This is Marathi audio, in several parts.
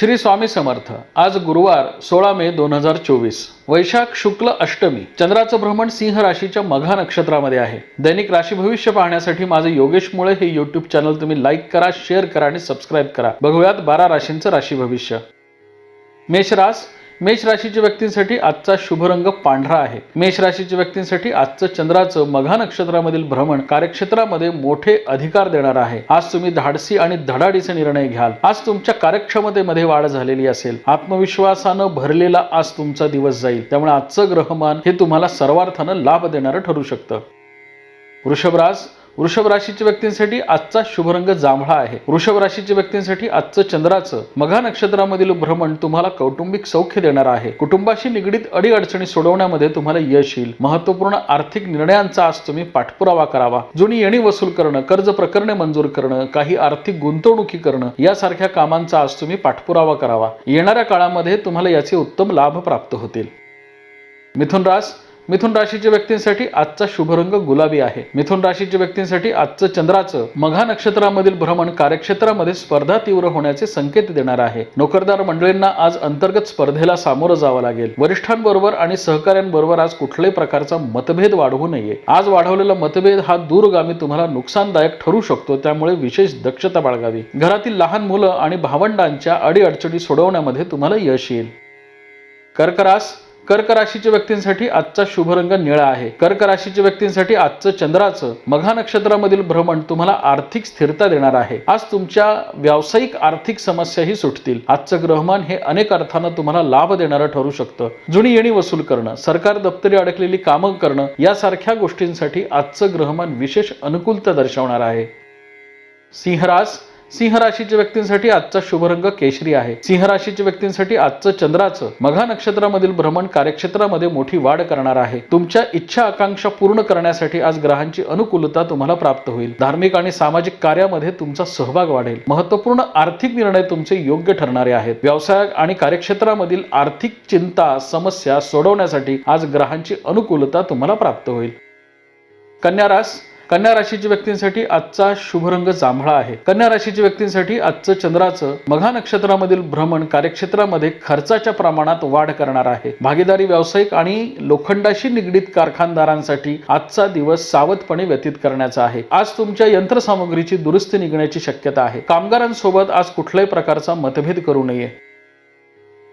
श्री स्वामी समर्थ आज गुरुवार सोळा मे दोन हजार चोवीस. वैशाख शुक्ल अष्टमी चंद्राचं भ्रमण सिंह राशीच्या मघा नक्षत्रामध्ये आहे. दैनिक राशी भविष्य पाहण्यासाठी माझं योगेश मुळे हे युट्यूब चॅनल तुम्ही लाईक करा शेअर करा आणि सबस्क्राईब करा. बघूयात बारा राशींचं राशी भविष्य. मेष रास मेष राशीच्या व्यक्तींसाठी आजचा शुभ रंग पांढरा आहे. मेष राशीच्या व्यक्तींसाठी आजचं चंद्राचं मघा नक्षत्रामधील भ्रमण कार्यक्षेत्रामध्ये मोठे अधिकार देणार आहे. आज तुम्ही धाडसी आणि धडाडीचे निर्णय घ्याल. आज तुमच्या कार्यक्षमतेमध्ये वाढ झालेली असेल. आत्मविश्वासानं भरलेला आज तुमचा दिवस जाईल. त्यामुळे आजचं ग्रहमान हे तुम्हाला सर्वार्थानं लाभ देणारं ठरू शकतं. वृषभराज वृषभ राशीच्या व्यक्तींसाठी आजचा शुभरंग जांभळा आहे. वृषभ राशीच्या व्यक्तींसाठी आजचं चंद्राचं मघा नक्षत्रामधील भ्रमण तुम्हाला कौटुंबिक सौख्य देणार आहे. कुटुंबाशी निगडीत अडीअडचणी सोडवण्यामध्ये तुम्हाला यश येईल. महत्त्वपूर्ण आर्थिक निर्णयांचा आज तुम्ही पाठपुरावा करावा. जुनी येणी वसूल करणं कर्ज प्रकरणे मंजूर करणं काही आर्थिक गुंतवणुकी करणं यासारख्या कामांचा आज तुम्ही पाठपुरावा करावा. येणाऱ्या काळामध्ये तुम्हाला याचे उत्तम लाभ प्राप्त होतील. मिथुन रास मिथुन राशीच्या व्यक्तींसाठी आजचा शुभरंग गुलाबी आहे. मिथुन राशीच्या व्यक्तींसाठी आजचं चंद्राचं मघा नक्षत्रामधील भ्रमण कार्यक्षेत्रामध्ये स्पर्धा तीव्र होण्याचे संकेत देणार आहे. नोकरदार मंडळींना आज अंतर्गत स्पर्धेला सामोरं जावं लागेल. वरिष्ठांबरोबर आणि सहकाऱ्यांबरोबर आज कुठल्याही प्रकारचा मतभेद वाढवू नये. आज वाढवलेला मतभेद हा दूरगामी तुम्हाला नुकसानदायक ठरू शकतो त्यामुळे विशेष दक्षता बाळगावी. घरातील लहान मुलं आणि भावंडांच्या अडीअडचणी सोडवण्यामध्ये तुम्हाला यश येईल. कर्करास कर्क राशीच्या व्यक्तींसाठी आजचा शुभ रंग निळा आहे. कर्क राशीच्या व्यक्तींसाठी आजचं चंद्राचं मघा नक्षत्रामधील भ्रमण तुम्हाला आर्थिक स्थिरता देणार आहे. आज तुमच्या व्यावसायिक आर्थिक समस्याही सुटतील. आजचं ग्रहमान हे अनेक अर्थानं तुम्हाला लाभ देणारं ठरू शकतं. जुनी येणी वसूल करणं सरकार दप्तरी अडकलेली कामं करणं यासारख्या गोष्टींसाठी आजचं ग्रहमान विशेष अनुकूलता दर्शवणार आहे. सिंहरास सिंह राशीच्या व्यक्तींसाठी आजचा शुभ रंग केशरी आहे. सिंह राशीच्या व्यक्तींसाठी आजचं चंद्राचं मघा नक्षत्रामधील भ्रमण कार्यक्षेत्रामध्ये मोठी वाढ करणार आहे. तुमच्या इच्छा आकांक्षा पूर्ण करण्यासाठी आज ग्रहांची अनुकूलता तुम्हाला प्राप्त होईल. धार्मिक आणि सामाजिक कार्यामध्ये तुमचा सहभाग वाढेल. महत्त्वपूर्ण आर्थिक निर्णय तुमचे योग्य ठरणारे आहेत. व्यवसाय आणि कार्यक्षेत्रामधील आर्थिक चिंता समस्या सोडवण्यासाठी आज ग्रहांची अनुकूलता तुम्हाला प्राप्त होईल. कन्या रास कन्या राशीच्या व्यक्तींसाठी आजचा शुभ रंग जांभळा आहे. कन्या राशीच्या व्यक्तींसाठी आजचं चंद्राचं मघा नक्षत्रामधील भ्रमण कार्यक्षेत्रामध्ये खर्चाच्या प्रमाणात वाढ करणार आहे. भागीदारी व्यावसायिक आणि लोखंडाशी निगडीत कारखानदारांसाठी आजचा दिवस सावधपणे व्यतीत करण्याचा आहे. आज तुमच्या यंत्रसामग्रीची दुरुस्ती निघण्याची शक्यता आहे. कामगारांसोबत आज कुठल्याही प्रकारचा मतभेद करू नये.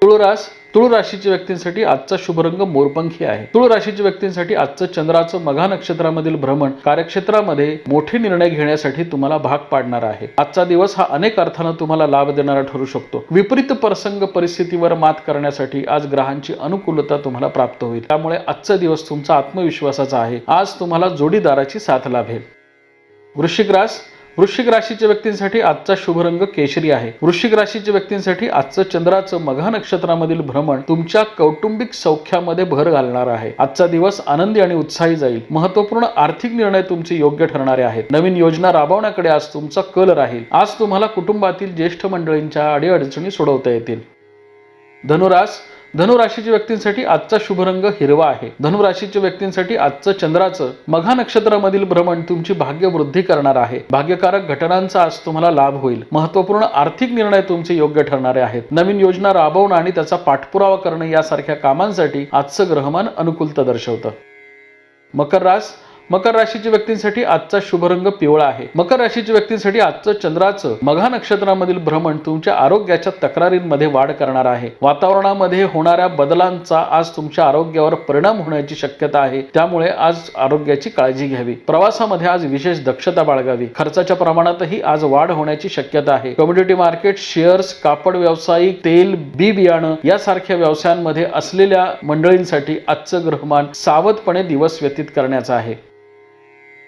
तुळरास तुळ राशीच्या व्यक्तींसाठी आजचा शुभरंग मोरपंखी आहे. तुळ राशीच्या व्यक्तींसाठी आजचं चंद्राचं मघा नक्षत्रामधील भ्रमण कार्यक्षेत्रामध्ये मोठे निर्णय घेण्यासाठी तुम्हाला भाग पाडणार आहे. आजचा दिवस हा अनेक अर्थानं तुम्हाला लाभ देणारा ठरू शकतो. विपरीत प्रसंग परिस्थितीवर मात करण्यासाठी आज ग्रहांची अनुकूलता तुम्हाला प्राप्त होईल. त्यामुळे आजचा दिवस तुमचा आत्मविश्वासाचा आहे. आज तुम्हाला जोडीदाराची साथ लाभेल. वृश्चिक रास वृश्चिक राशीच्या व्यक्तींसाठी आजचा शुभ रंग केशरी आहे. वृश्चिक राशीच्या व्यक्तींसाठी आजचं चंद्राचं मघा नक्षत्रामधील भ्रमण तुमच्या कौटुंबिक सौख्यामध्ये भर घालणार आहे. आजचा दिवस आनंदी आणि उत्साही जाईल. महत्त्वपूर्ण आर्थिक निर्णय तुमचे योग्य ठरणारे आहेत. नवीन योजना राबवण्याकडे आज तुमचा कल राहील. आज तुम्हाला कुटुंबातील ज्येष्ठ मंडळींच्या अडीअडचणी सोडवता येतील. धनुरास धनुराशीच्या व्यक्तींसाठी आजचा शुभ रंग हिरवा आहे. धनुराशीच्या व्यक्तींसाठी आजचं चंद्राचं मघा नक्षत्रामधील भ्रमण तुमची भाग्य वृद्धी करणार आहे. भाग्यकारक घटनांचा आज तुम्हाला लाभ होईल. महत्त्वपूर्ण आर्थिक निर्णय तुमचे योग्य ठरणारे आहेत. नवीन योजना राबवणं आणि त्याचा पाठपुरावा करणं यासारख्या कामांसाठी आजचं ग्रहमान अनुकूलता दर्शवतं. मकर रास मकर राशीच्या व्यक्तींसाठी आजचा शुभ रंग पिवळा आहे. मकर राशीच्या व्यक्तींसाठी आजचं चंद्राचं मघा नक्षत्रामधील भ्रमण तुमच्या आरोग्याच्या तक्रारींमध्ये वाढ करणार आहे. वातावरणामध्ये होणाऱ्या बदलांचा आज तुमच्या आरोग्यावर परिणाम होण्याची शक्यता आहे. त्यामुळे आज आरोग्याची काळजी घ्यावी. प्रवासामध्ये आज विशेष दक्षता बाळगावी. खर्चाच्या प्रमाणातही आज वाढ होण्याची शक्यता आहे. कम्युनिटी मार्केट शेअर्स कापड व्यावसायिक तेल बी बियाणं यासारख्या व्यवसायांमध्ये असलेल्या मंडळींसाठी आजचं ग्रहमान सावधपणे दिवस व्यतीत करण्याचं आहे.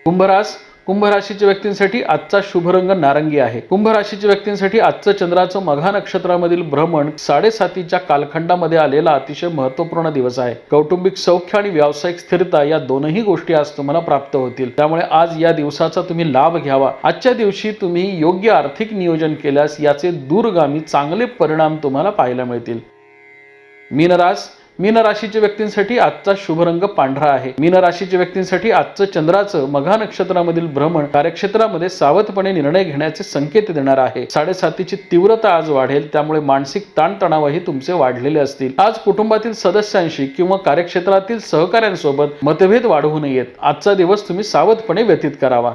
कुंभरास कुंभ राशीच्या व्यक्तींसाठी आजचा शुभ रंग नारंगी आहे. कुंभ राशीच्या व्यक्तींसाठी आजचं चंद्राचं मघा नक्षत्रामधील भ्रमण साडेसातीच्या कालखंडामध्ये आलेला अतिशय महत्त्वपूर्ण दिवस आहे. कौटुंबिक सौख्य आणि व्यावसायिक स्थिरता या दोनही गोष्टी आज तुम्हाला प्राप्त होतील. त्यामुळे आज या दिवसाचा तुम्ही लाभ घ्यावा. आजच्या दिवशी तुम्ही योग्य आर्थिक नियोजन केल्यास याचे दूरगामी चांगले परिणाम तुम्हाला पाहायला मिळतील. मीनरास मीन राशीच्या व्यक्तींसाठी आजचा शुभ रंग पांढरा आहे. मीन राशीच्या व्यक्तींसाठी आजचं चंद्राचं मघा नक्षत्रामधील भ्रमण कार्यक्षेत्रामध्ये सावधपणे निर्णय घेण्याचे संकेत देणार आहे. साडेसातीची तीव्रता आज वाढेल त्यामुळे मानसिक ताणतणावही तुमचे वाढलेले असतील. आज कुटुंबातील सदस्यांशी किंवा कार्यक्षेत्रातील सहकाऱ्यांसोबत मतभेद वाढवू नयेत. आजचा दिवस तुम्ही सावधपणे व्यतीत करावा.